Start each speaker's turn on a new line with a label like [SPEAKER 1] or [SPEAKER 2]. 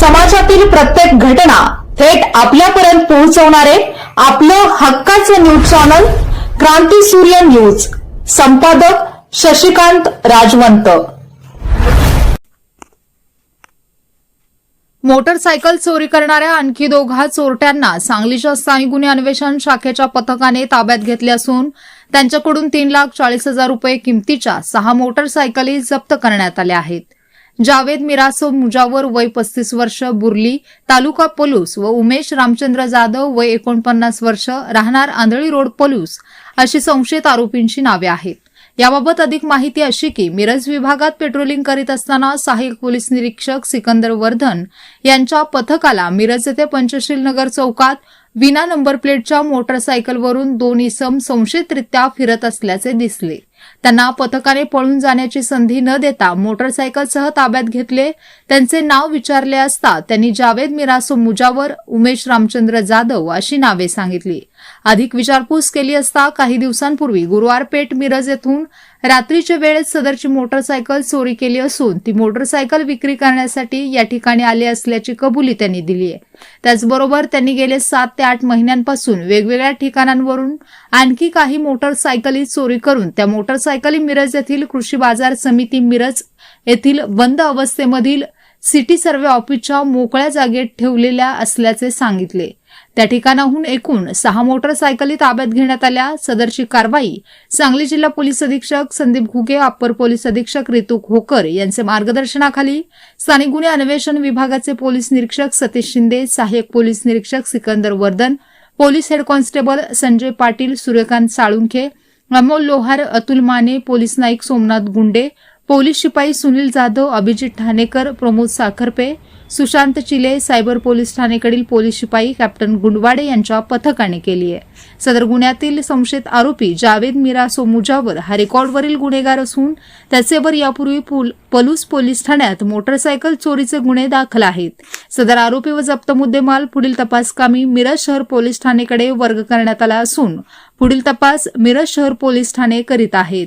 [SPEAKER 1] समाजातील प्रत्येक घटना थेट आपल्यापर्यंत पोहोचवणारे आपलं हक्काचं न्यूज चॅनल क्रांती सूर्य न्यूज. संपादक शशिकांत राजवंत.
[SPEAKER 2] मोटरसायकल चोरी करणाऱ्या आणखी दोघा चोरट्यांना सांगलीच्या स्थानिक गुन्हे अन्वेषण शाखेच्या पथकाने ताब्यात घेतले असून त्यांच्याकडून तीन लाख चाळीस हजार रुपये किमतीच्या सहा मोटरसायकली जप्त करण्यात आल्या आहेत. जावेद मिरासो मुजावर वय पस्तीस वर्ष बुर्ली तालुका पलूस व उमेश रामचंद्र जाधव वय एकोणपन्नास वर्ष राहणार आंधळी रोड पलूस अशी संशयित आरोपींची नावे आहेत. याबाबत अधिक माहिती अशी की मिरज विभागात पेट्रोलिंग करीत असताना सहाय्यक पोलीस निरीक्षक सिकंदर वर्धन यांच्या पथकाला मिरज येथे पंचशील नगर चौकात विना नंबर प्लेटच्या मोटरसायकलवरून दोन इसम संशयितरित्या फिरत असल्याचे दिसले. त्यांना पथकाने पळून जाण्याची संधी न देता मोटरसायकलसह ताब्यात घेतले. त्यांचे नाव विचारले असता त्यांनी जावेद मिरासो मुजावर उमेश रामचंद्र जाधव अशी नावे सांगितली. अधिक विचारपूस केली असता काही दिवसांपूर्वी गुरुवार पेठ मिरज येथून रात्रीच्या वेळेत सदरची मोटरसायकल चोरी केली असून ती मोटरसायकल विक्री करण्यासाठी या ठिकाणी आले असल्याची कबुली त्यांनी दिली आहे. त्याचबरोबर त्यांनी गेले सात ते आठ महिन्यांपासून वेगवेगळ्या ठिकाणांवरून आणखी काही मोटरसायकली चोरी करून त्या मोटरसायकली मिरज येथील कृषी बाजार समिती मिरज येथील बंद अवस्थेमधील सिटी सर्व्हे ऑफिसच्या मोकळ्या जागेत ठेवलेल्या असल्याचे सांगितले. त्या ठिकाणाहून एकूण सहा मोटरसायकली ताब्यात घेण्यात आल्या. सदरची कारवाई सांगली जिल्हा पोलीस अधीक्षक संदीप घुगे अप्पर पोलीस अधीक्षक रितू खोकर यांचे मार्गदर्शनाखाली स्थानिक गुन्हे अन्वेषण विभागाचे पोलीस निरीक्षक सतीश शिंदे सहाय्यक पोलीस निरीक्षक Sikandar Vardhan police head constable Sanjay Patil Suryakant Salunkhe Amol Lohar Atul Mane police Naik Somnath Gunde police शिपाई सुनील जाधव अभिजित ठाणेकर प्रमोद साखरपे सुशांत चिले सायबर पोलीस ठाणेकडील पोलीस शिपाई कॅप्टन गुंडवाडे यांच्या पथकाने केली आहे. सदर गुन्ह्यातील संशयित आरोपी जावेद मिरा सोमुजावर हा रेकॉर्डवरील गुन्हेगार असून त्याचेवर यापूर्वी पुल- पलूस पोलीस ठाण्यात मोटरसायकल चोरीचे गुन्हे दाखल आहेत. सदर आरोपी व जप्त मुद्देमाल पुढील तपासकामी मिरज शहर पोलीस ठाणेकडे वर्ग करण्यात आला असून पुढील तपास मिरज शहर पोलीस ठाणे करीत आहेत.